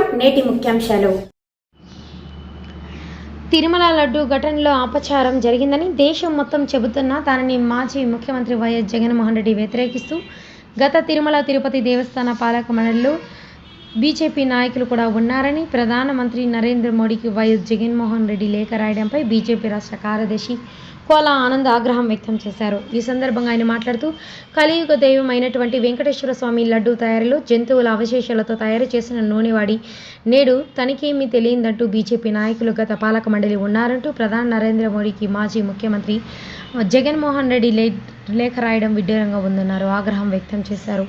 నమస్కారం నేటి ముఖ్యాంశాలు. తిరుమల లడ్డు ఘటనలో అపచారం జరిగిందని దేశం మొత్తం చెబుతున్నా దానిని మాజీ ముఖ్యమంత్రి వైఎస్ జగన్మోహన్ రెడ్డి వ్యతిరేకిస్తూ గత తిరుమల తిరుపతి దేవస్థాన పాలక మండలిలో బీజేపీ నాయకులు కూడా ఉన్నారని ప్రధానమంత్రి నరేంద్ర మోడీకి వైఎస్ జగన్మోహన్ రెడ్డి లేఖ రాయడంపై బీజేపీ రాష్ట్ర కార్యదర్శి కోల ఆనంద్ ఆగ్రహం వ్యక్తం చేశారు. ఈ సందర్భంగా ఆయన మాట్లాడుతూ కలియుగ దైవం అయినటువంటి వెంకటేశ్వర స్వామి లడ్డు తయారీలో జంతువుల అవశేషాలతో తయారు చేసిన నూనెవాడి నేడు తనకేమీ తెలియదంటూ బీజేపీ నాయకులు గత పాలక మండలి ఉన్నారంటూ ప్రధాని నరేంద్ర మోడీకి మాజీ ముఖ్యమంత్రి జగన్మోహన్ రెడ్డి లేఖ రాయడం విడ్డూరంగా ఉందన్నారు. ఆగ్రహం వ్యక్తం చేశారు.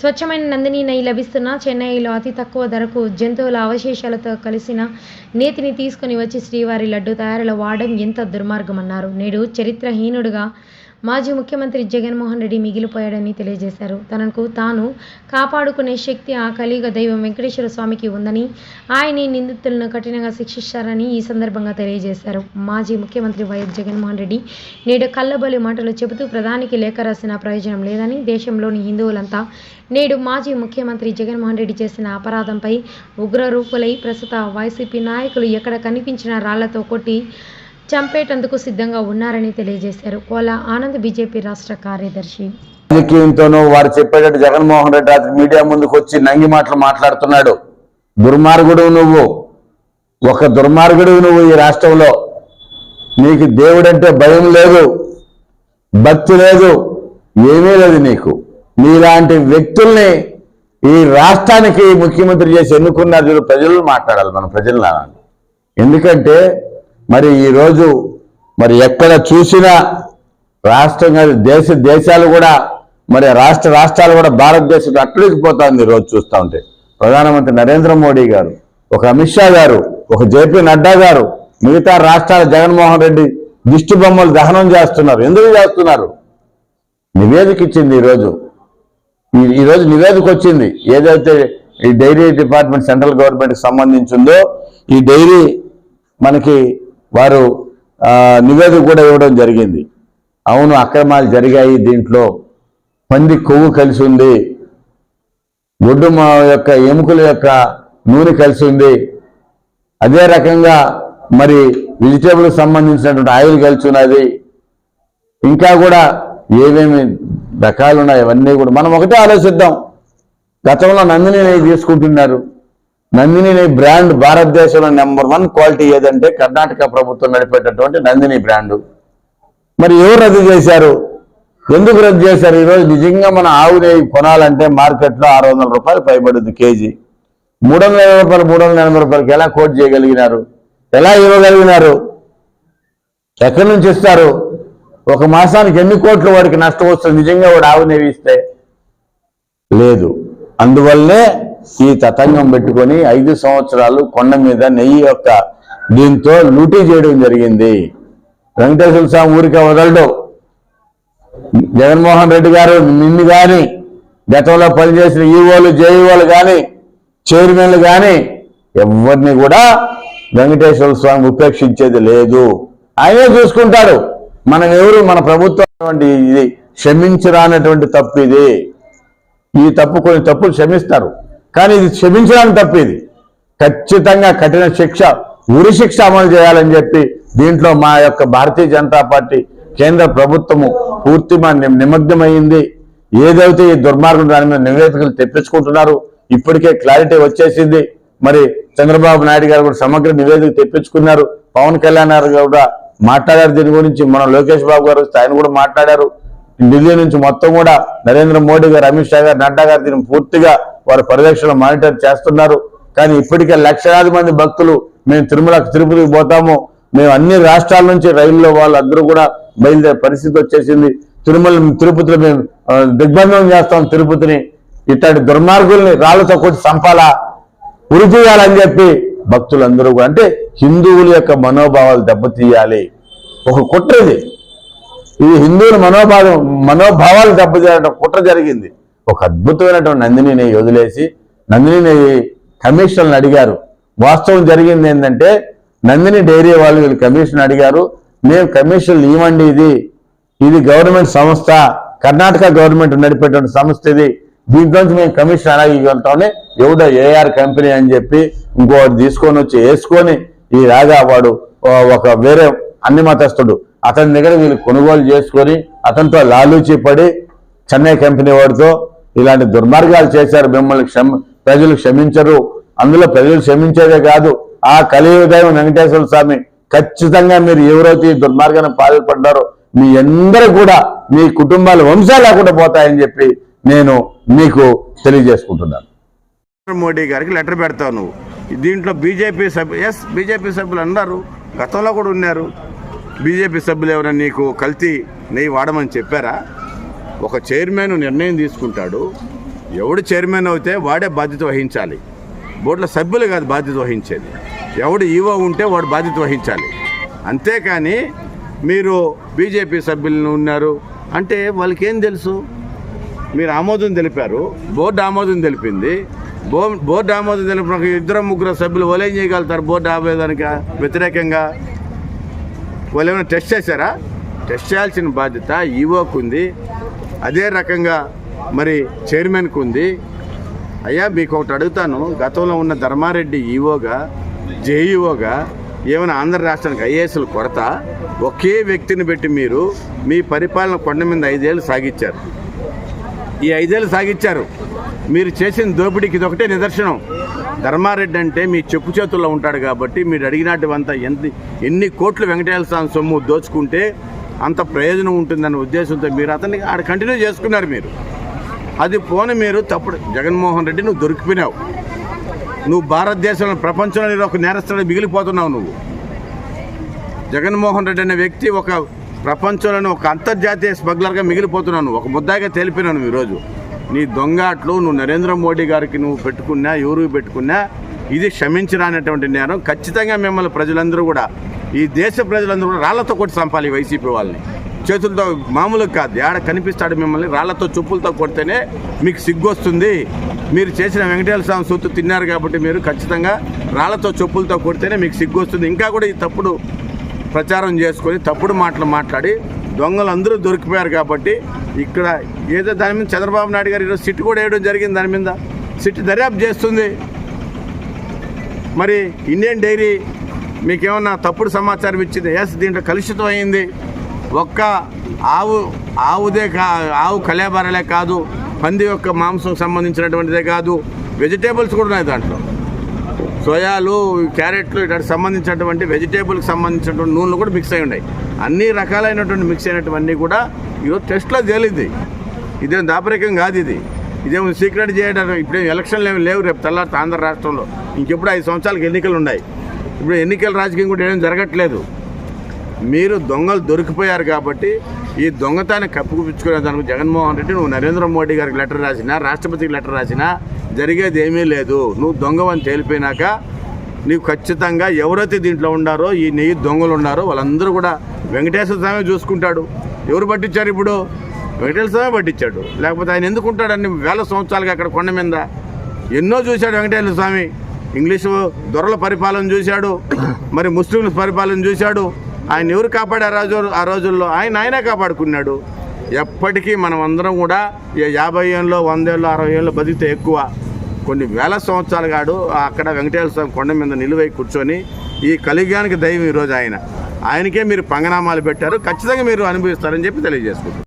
స్వచ్ఛమైన నందిని నెయ్యి లభిస్తున్న చెన్నైలో అతి తక్కువ ధరకు జంతువుల అవశేషాలతో కలిసిన నేతిని తీసుకుని వచ్చి శ్రీవారి లడ్డు తయారీలో వాడడం ఎంత దుర్మార్గమన్నారు. నేడు చరిత్రహీనుడుగా మాజీ ముఖ్యమంత్రి జగన్మోహన్ రెడ్డి మిగిలిపోయాడని తెలియజేశారు. తనకు తాను కాపాడుకునే శక్తి ఆ కలియుగ దైవం వెంకటేశ్వర స్వామికి ఉందని ఆయన నిందితులను కఠినంగా శిక్షిస్తారని ఈ సందర్భంగా తెలియజేశారు. మాజీ ముఖ్యమంత్రి వైఎస్ జగన్మోహన్ రెడ్డి నేడు కళ్ళబలి మాటలు చెబుతూ ప్రధానికి లేఖ రాసిన ప్రయోజనం లేదని దేశంలోని హిందువులంతా నేడు మాజీ ముఖ్యమంత్రి జగన్మోహన్ రెడ్డి చేసిన అపరాధంపై ఉగ్రరూపులై ప్రస్తుత వైసీపీ నాయకులు ఎక్కడ కనిపించిన రాళ్ళతో కొట్టి చంపేటందుకు సిద్ధంగా ఉన్నారని తెలియజేశారు. కోలా ఆనంద్ బీజేపీ రాష్ట్ర కార్యదర్శి. రాజకీయంతోనూ వారు చెప్పేటట్టు జగన్మోహన్ రెడ్డి రాత్రి మీడియా ముందుకు వచ్చి నంగి మాటలు మాట్లాడుతున్నాడు. దుర్మార్గుడు నువ్వు. ఒక దుర్మార్గుడు నువ్వు ఈ రాష్ట్రంలో. నీకు దేవుడంటే భయం లేదు. భక్తి లేదు. ఏమీ లేదు నీకు. నీలాంటి వ్యక్తుల్ని ఈ రాష్ట్రానికి ముఖ్యమంత్రి చేసి ఎన్నుకున్నారు చూడు ప్రజలు మాట్లాడాలి మన ప్రజలు ఎందుకంటే మరి ఈరోజు మరి ఎక్కడ చూసినా రాష్ట్రం దేశ దేశాలు కూడా మరి రాష్ట్ర రాష్ట్రాలు కూడా భారతదేశం అట్లయిపోతుంది ఈరోజు చూస్తూ ఉంటే. ప్రధానమంత్రి నరేంద్ర మోడీ గారు ఒక అమిత్ షా గారు ఒక జేపీ నడ్డా గారు మిగతా రాష్ట్రాల జగన్మోహన్ రెడ్డి దిష్టి బొమ్మలు దహనం చేస్తున్నారు. ఎందుకు చేస్తున్నారు? నివేదిక ఇచ్చింది ఈరోజు ఈరోజు నివేదిక వచ్చింది. ఏదైతే ఈ డైరీ డిపార్ట్మెంట్ సెంట్రల్ గవర్నమెంట్కి సంబంధించిందో ఈ డైరీ మనకి వారు నివేదిక కూడా ఇవ్వడం జరిగింది. అవును అక్రమాలు జరిగాయి దీంట్లో. పంది కొవ్వు కలిసి ఉంది. గొడ్డు మా యొక్క ఎముకల యొక్క నూనె కలిసి ఉంది. అదే రకంగా మరి వెజిటేబుల్ సంబంధించినటువంటి ఆయిల్ కలిసి ఉన్నది. ఇంకా కూడా ఏమేమి రకాలు ఉన్నాయి అవన్నీ కూడా మనం ఒకటే ఆలోచిద్దాం. గతంలో నందిని తీసుకుంటున్నారు. నందిని బ్రాండ్ భారతదేశంలో నెంబర్ వన్ క్వాలిటీ ఏదంటే కర్ణాటక ప్రభుత్వం నడిపేటటువంటి నందిని బ్రాండు. మరి ఎవరు రద్దు చేశారు? ఎందుకు రద్దు చేశారు? ఈరోజు నిజంగా మన ఆవు నెయ్యి కొనాలంటే మార్కెట్లో ఆరు వందల రూపాయలు పైబడింది కేజీ. మూడు వందల ఇరవై రూపాయలు మూడు వందల ఎనభై రూపాయలకి ఎలా కోట్ చేయగలిగినారు? ఎలా ఇవ్వగలిగినారు? ఎక్కడి నుంచి ఇస్తారు? ఒక మాసానికి ఎన్ని కోట్లు వాడికి నష్టం వస్తుంది? నిజంగా వాడు ఆవు నెయ్యి ఇస్తే? లేదు. అందువల్లనే ఈ తతంగం పెట్టుకొని ఐదు సంవత్సరాలు కొండ మీద నెయ్యి యొక్క దీంతో లూటీ చేయడం జరిగింది. వెంకటేశ్వర స్వామి ఊరికే వదలడు. జగన్మోహన్ రెడ్డి గారు నిన్ను కానీ గతంలో పనిచేసిన ఈవోలు జేఈఓలు కానీ చైర్మన్లు కానీ ఎవరిని కూడా వెంకటేశ్వర స్వామి ఉపేక్షించేది లేదు. ఆయనే చూసుకుంటాడు. మనం ఎవరు? మన ప్రభుత్వం ఇది క్షమించరానటువంటి తప్పు ఇది. ఈ తప్పు కొన్ని తప్పులు క్షమిస్తారు. కానీ ఇది క్షమించడానికి తప్పు ఇది. ఖచ్చితంగా కఠిన శిక్ష ఉరి శిక్ష అమలు చేయాలని చెప్పి దీంట్లో మా యొక్క భారతీయ జనతా పార్టీ కేంద్ర ప్రభుత్వము పూర్తిగా నిమ్- నిమగ్నమైంది. ఏదైతే ఈ దుర్మార్గం దాని మీద నివేదికలు తెప్పించుకుంటున్నారు ఇప్పటికే క్లారిటీ వచ్చేసింది. మరి చంద్రబాబు నాయుడు గారు కూడా సమగ్ర నివేదిక తెప్పించుకున్నారు. పవన్ కళ్యాణ్ గారు కూడా మాట్లాడారు దీని గురించి. మన లోకేష్ బాబు గారు ఆయన కూడా మాట్లాడారు. ఢిల్లీ నుంచి మొత్తం కూడా నరేంద్ర మోడీ గారు అమిత్ షా గారు నడ్డా గారు దీన్ని పూర్తిగా వారి పరిరక్షణ మానిటర్ చేస్తున్నారు. కానీ ఇప్పటికే లక్షలాది మంది భక్తులు మేము తిరుమల తిరుపతికి పోతాము. మేము అన్ని రాష్ట్రాల నుంచి రైల్లో వాళ్ళందరూ కూడా బయలుదేరే పరిస్థితి వచ్చేసింది. తిరుమల తిరుపతిలో మేము దిగ్బంధం దిగ్బంధనం చేస్తాం తిరుపతిని. ఇట్లాంటి దుర్మార్గుల్ని రాళ్ళతో కొట్టి చంపాలా? ఉరి చేయాలని చెప్పి భక్తులందరూ కూడా అంటే హిందువుల యొక్క మనోభావాలు దెబ్బతీయాలి. ఒక కుట్ర ఇది. ఇది హిందువుల మనోభావం మనోభావాలు దెబ్బతీయాలంటే కుట్ర జరిగింది. ఒక అద్భుతమైనటువంటి నందినిని వదిలేసి నందిని కమిషన్లు అడిగారు. వాస్తవం జరిగింది ఏంటంటే నందిని డైరీ వాళ్ళు వీళ్ళు కమిషన్ అడిగారు. మేము కమిషన్లు ఇవ్వండి ఇది. ఇది గవర్నమెంట్ సంస్థ. కర్ణాటక గవర్నమెంట్ నడిపేటువంటి సంస్థ ఇది. దీంట్లోంచి మేము కమిషన్ అలాగే వెళ్తామని ఎవడో ఏఆర్ కంపెనీ అని చెప్పి ఇంకోటి తీసుకొని వచ్చి వేసుకొని ఈ రాజా వాడు ఒక వేరే అన్ని మతస్థుడు అతని దగ్గర వీళ్ళు కొనుగోలు చేసుకొని అతనితో లాలూచి పడి చెన్నై కంపెనీ వాడితో ఇలాంటి దుర్మార్గాలు చేశారు మిమ్మల్ని క్షమ ప్రజలు క్షమించరు. అందులో ప్రజలు క్షమించేదే కాదు ఆ కలియుగదైవం వెంకటేశ్వర స్వామి ఖచ్చితంగా మీరు ఎవరైతే ఈ దుర్మార్గాన్ని పాల్పడ్డారో మీ అందరూ కూడా మీ కుటుంబాలు వంశాలు లేకుండా పోతాయని చెప్పి నేను మీకు తెలియజేసుకుంటున్నాను. నరేంద్ర మోడీ గారికి లెటర్ పెడతావు నువ్వు. దీంట్లో బీజేపీ సభ్యు ఎస్ బీజేపీ సభ్యులు అన్నారు గతంలో కూడా ఉన్నారు. బీజేపీ సభ్యులు ఎవరైనా నీకు కల్తీ నెయ్యి వాడమని చెప్పారా? ఒక చైర్మన్ నిర్ణయం తీసుకుంటాడు. ఎవడు చైర్మన్ అయితే వాడే బాధ్యత వహించాలి. బోర్డుల సభ్యులు కాదు బాధ్యత వహించేది. ఎవడు ఈవో ఉంటే వాడు బాధ్యత వహించాలి. అంతేకాని మీరు బీజేపీ సభ్యులను ఉన్నారు అంటే వాళ్ళకి ఏం తెలుసు? మీరు ఆమోదం తెలిపారు. బోర్డు ఆమోదం తెలిపింది. బో బోర్డు ఆమోదం తెలిపిన ఇద్దరు ముగ్గురు సభ్యులు వాళ్ళు ఏం చేయగలుగుతారు బోర్డు ఆమోదానికి వ్యతిరేకంగా? వాళ్ళు ఏమైనా టెస్ట్ చేశారా? టెస్ట్ చేయాల్సిన బాధ్యత ఈవోకు ఉంది. అదే రకంగా మరి చైర్మన్కు ఉంది అయ్యా మీకు ఒకటి అడుగుతాను గతంలో ఉన్న ధర్మారెడ్డి ఈవోగా జేఈఓగా ఏమైనా ఆంధ్ర రాష్ట్రానికి ఐఏఎస్లు కొరత ఒకే వ్యక్తిని పెట్టి మీరు మీ పరిపాలన కొండ మీద ఐదేళ్ళు సాగించారు. ఈ ఐదేళ్ళు సాగించారు. మీరు చేసిన దోపిడీకి ఇది ఒకటే నిదర్శనం. ధర్మారెడ్డి అంటే మీ చెప్పు చేతుల్లో ఉంటాడు కాబట్టి మీరు అడిగినటువంత ఎంత ఎన్ని కోట్లు వెంకటేశ్వర స్వామి సొమ్ము దోచుకుంటే అంత ప్రయోజనం ఉంటుందన్న ఉద్దేశంతో మీరు అతన్ని ఆడ కంటిన్యూ చేసుకున్నారు మీరు. అది పోని మీరు తప్పుడు జగన్మోహన్ రెడ్డి నువ్వు దొరికిపోయినావు. నువ్వు భారతదేశంలో ప్రపంచంలో ఒక నేరస్తుడు మిగిలిపోతున్నావు నువ్వు. జగన్మోహన్ రెడ్డి అనే వ్యక్తి ఒక ప్రపంచంలోని ఒక అంతర్జాతీయ స్మగ్లర్గా మిగిలిపోతున్నాను ఒక ముద్దాగా తెలిపినాను ఈరోజు. నీ దొంగాట్లు నువ్వు నరేంద్ర మోడీ గారికి నువ్వు పెట్టుకున్నా ఎవరు పెట్టుకున్నా ఇది క్షమించరానటువంటి నేరం. ఖచ్చితంగా మిమ్మల్ని ప్రజలందరూ కూడా ఈ దేశ ప్రజలందరూ కూడా రాళ్ళతో కొట్టి చంపాలి వైసీపీ వాళ్ళని. చేతులతో మామూలుగా కాదు. ఆడ కనిపిస్తాడు మిమ్మల్ని రాళ్ళతో చెప్పులతో కొడితేనే మీకు సిగ్గొస్తుంది. మీరు చేసిన వెంకటేశ్వర స్వామి సొత్తు తిన్నారు కాబట్టి మీరు ఖచ్చితంగా రాళ్ళతో చెప్పులతో కొడితేనే మీకు సిగ్గొస్తుంది. ఇంకా కూడా ఈ తప్పుడు ప్రచారం చేసుకొని తప్పుడు మాటలు మాట్లాడి దొంగలు అందరూ దొరికిపోయారు కాబట్టి ఇక్కడ ఏదో దాని మీద చంద్రబాబు నాయుడు గారు ఈరోజు సిట్ కూడా వేయడం జరిగింది దాని మీద. సిట్ దర్యాప్తు చేస్తుంది. మరి ఇండియన్ డైరీ మీకేమన్నా తప్పుడు సమాచారం ఇచ్చింది? ఎస్ దీంట్లో కలుషితం అయింది. ఒక్క ఆవు ఆవుదే కా ఆవు కలేబారలే కాదు పంది యొక్క మాంసం సంబంధించినటువంటిదే కాదు వెజిటేబుల్స్ కూడా ఉన్నాయి దాంట్లో. సోయాలు క్యారెట్లు ఇటు సంబంధించినటువంటి వెజిటేబుల్కి సంబంధించినటువంటి నూనెలు కూడా మిక్స్ అయి ఉన్నాయి. అన్ని రకాలైనటువంటి మిక్స్ అయినటువన్నీ కూడా ఈరోజు టెస్ట్లో తేలింది. ఇదేం దాపరికం కాదు ఇది. ఇదేమో సీక్రెట్ చేయడానికి ఇప్పుడేం ఎలక్షన్లు ఏమి లేవు రేపు తెల్లారి ఆంధ్ర రాష్ట్రంలో. ఇంకెప్పుడు ఐదు సంవత్సరాలకు ఎన్నికలు ఉన్నాయి. ఇప్పుడు ఎన్నికల రాజకీయం కూడా ఏం జరగట్లేదు. మీరు దొంగలు దొరికిపోయారు కాబట్టి ఈ దొంగతాన్ని కప్పుకుపించుకునే దానికి జగన్మోహన్ రెడ్డి నువ్వు నరేంద్ర మోడీ గారికి లెటర్ రాసినా రాష్ట్రపతికి లెటర్ రాసినా జరిగేది ఏమీ లేదు. నువ్వు దొంగవని తేలిపోయినాక నీవు ఖచ్చితంగా ఎవరైతే దీంట్లో ఉండారో ఈ నెయ్యి దొంగలు ఉన్నారో వాళ్ళందరూ కూడా వెంకటేశ్వర స్వామి చూసుకుంటాడు. ఎవరు పట్టించారు ఇప్పుడు? వెంకటేశ్వర స్వామి పట్టించాడు. లేకపోతే ఆయన ఎందుకు వేల సంవత్సరాలుగా అక్కడ కొండ మీద? ఎన్నో చూశాడు వెంకటేశ్వర స్వామి. ఇంగ్లీషు దొరల పరిపాలన చూశాడు మరి ముస్లింల పరిపాలన చూశాడు. ఆయన ఎవరు కాపాడారు ఆ రోజు ఆ రోజుల్లో? ఆయన ఆయనే కాపాడుకున్నాడు. ఎప్పటికీ మనం అందరం కూడా యాభై ఏళ్ళు వంద ఏళ్ళు అరవై ఏళ్ళు బతికితే ఎక్కువ. కొన్ని వేల సంవత్సరాలు కాడు అక్కడ వెంకటేశ్వర స్వామి కొండ మీద నిలువై కూర్చొని ఈ కలిగానికి దైవం ఈరోజు ఆయన. ఆయనకే మీరు పంగనామాలు పెట్టారు ఖచ్చితంగా మీరు అనుభవిస్తారని చెప్పి తెలియజేసుకుంటారు